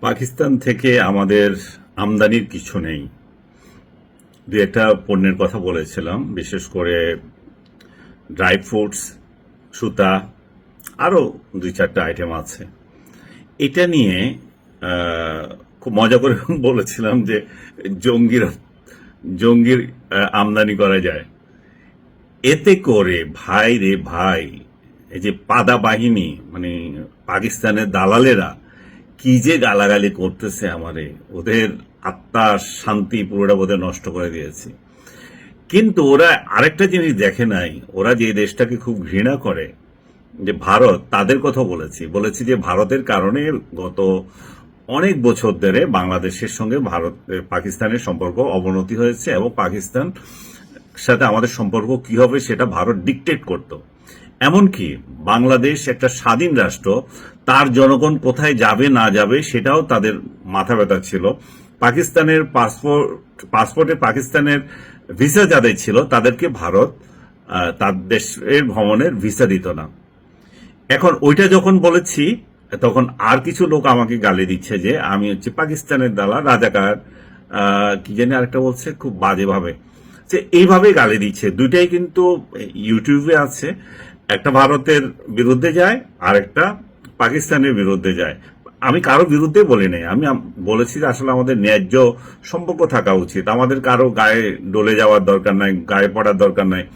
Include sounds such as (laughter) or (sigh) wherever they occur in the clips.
পাকিস্তান থেকে আমাদের আমদানির কিছু নেই। দু একটা পণ্যের কথা বলেছিলাম, বিশেষ করে ড্রাই ফ্রুটস, সুতা, আরও দুই চারটা আইটেম আছে। এটা নিয়ে খুব মজা করে (laughs) বলেছিলাম যে জঙ্গির জঙ্গির আমদানি করা যায়। এতে করে ভাই রে ভাই, এই যে পাদা বাহিনী মানে পাকিস্তানের দালালেরা কি যে গালাগালি করতেছে আমারে। ওদের আত্মার শান্তি পুরোটা বোধহয় নষ্ট করে দিয়েছে। কিন্তু ওরা আরেকটা জিনিস দেখে নাই। ওরা যে দেশটাকে খুব ঘৃণা করে, যে ভারত, তাদের কথা বলেছি। বলেছি যে ভারতের কারণে গত অনেক বছর ধরে বাংলাদেশের সঙ্গে ভারত পাকিস্তানের সম্পর্ক অবনতি হয়েছে এবং পাকিস্তান সাথে আমাদের সম্পর্ক কি হবে সেটা ভারত ডিকটেট করত। এমনকি বাংলাদেশ একটা স্বাধীন রাষ্ট্র তার জনগণ কোথায় যাবে, না যাবে, সেটাও তাদের মাথা ব্যথা ছিল। পাকিস্তানের পাসপোর্ট, পাসপোর্টে পাকিস্তানের ভিসা যাদের ছিল, তাদেরকে ভারত তার দেশের ভ্রমণের ভিসা দিত না। এখন ওইটা যখন বলেছি, তখন আর কিছু লোক আমাকে গালি দিচ্ছে যে, আমি হচ্ছে পাকিস্তানের দালা, রাজাকার কি জানি আরেকটা বলছে, খুব বাজেভাবে। যে এইভাবে গালি দিচ্ছে। দুইটাই কিন্তু ইউটিউবে আছে। একটা ভারতের বিরুদ্ধে যায় আর একটা পাকিস্তানের বিরুদ্ধে যায়। আমি কারও বিরুদ্ধে বলি নাই। আমি বলেছি যে আসলে আমাদের ন্যায্য সম্পর্ক থাকা উচিত। আমাদের কারও গায়ে ডলে যাওয়ার দরকার নাই, গায়ে পড়ার দরকার নাই।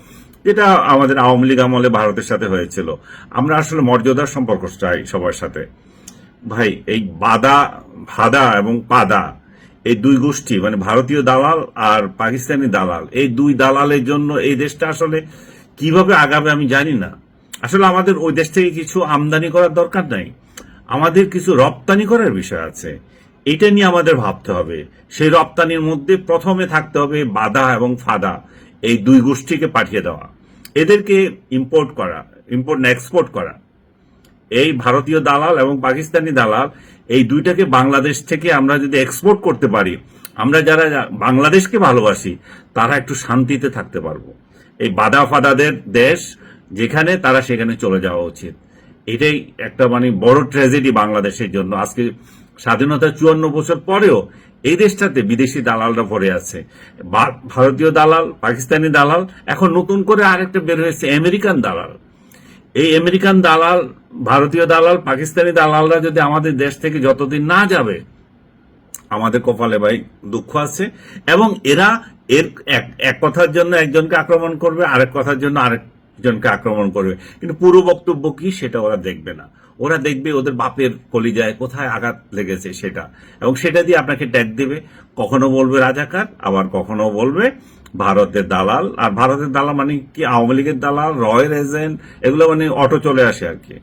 যেটা আমাদের আওয়ামী লীগ আমলে ভারতের সাথে হয়েছিল। আমরা আসলে মর্যাদার সম্পর্ক চাই সবার সাথে। ভাই, এই বাদা, ভাদা এবং পাদা, এই দুই গোষ্ঠী মানে ভারতীয় দালাল আর পাকিস্তানি দালাল, এই দুই দালালের জন্য এই দেশটা আসলে কীভাবে আগাবে আমি জানি না। আসলে আমাদের ওই দেশ থেকে কিছু আমদানি করার দরকার নাই। আমাদের কিছু রপ্তানি করার বিষয় আছে। এটা নিয়ে আমাদের ভাবতে হবে। সেই রপ্তানির মধ্যে প্রথমে থাকতে হবে বাধা এবং ফাদা, এই দুই গোষ্ঠীকে পাঠিয়ে দেওয়া। এদেরকে ইম্পোর্ট করা ইম্পোর্ট এক্সপোর্ট করা। এই ভারতীয় দালাল এবং পাকিস্তানি দালাল, এই দুইটাকে বাংলাদেশ থেকে আমরা যদি এক্সপোর্ট করতে পারি, আমরা যারা বাংলাদেশকে ভালোবাসি, তারা একটু শান্তিতে থাকতে পারব। এই বাদা ফাদাদের দেশ যেখানে তারা সেখানে চলে যাওয়া উচিত। এটাই একটা মানে বড় ট্র্যাজেডি বাংলাদেশের জন্য। আজকে স্বাধীনতার চুয়ান্ন বছর পরেও এই দেশটাতে বিদেশি দালালরা ভরে আছে। ভারতীয় দালাল, পাকিস্তানি দালাল, এখন নতুন করে আরেকটা বের হয়েছে, আমেরিকান দালাল। এই আমেরিকান দালাল, ভারতীয় দালাল, পাকিস্তানি দালালরা যদি আমাদের দেশ থেকে যতদিন না যাবে, আমাদের কপালে ভাই দুঃখ আছে। এবং এরা এর এক কথার জন্য একজনকে আক্রমণ করবে, আরেক কথার জন্য আরেকজনকে আক্রমণ করবে। কিন্তু পুরো বক্তব্য কি সেটা ওরা দেখবে না। ওরা দেখবে ওদের বাপের কলিজায় কোথায় আঘাত লেগেছে সেটা। এবং সেটা দিয়ে আপনাকে ট্যাগ দেবে, কখনো বলবে রাজাকার, আবার কখনো বলবে ভারতের দালাল। আর ভারতের দালাল মানে কি? আওয়ামী লীগের দালাল রয়ের এজেন্ট, এগুলো মানে অটো চলে আসে আর কি।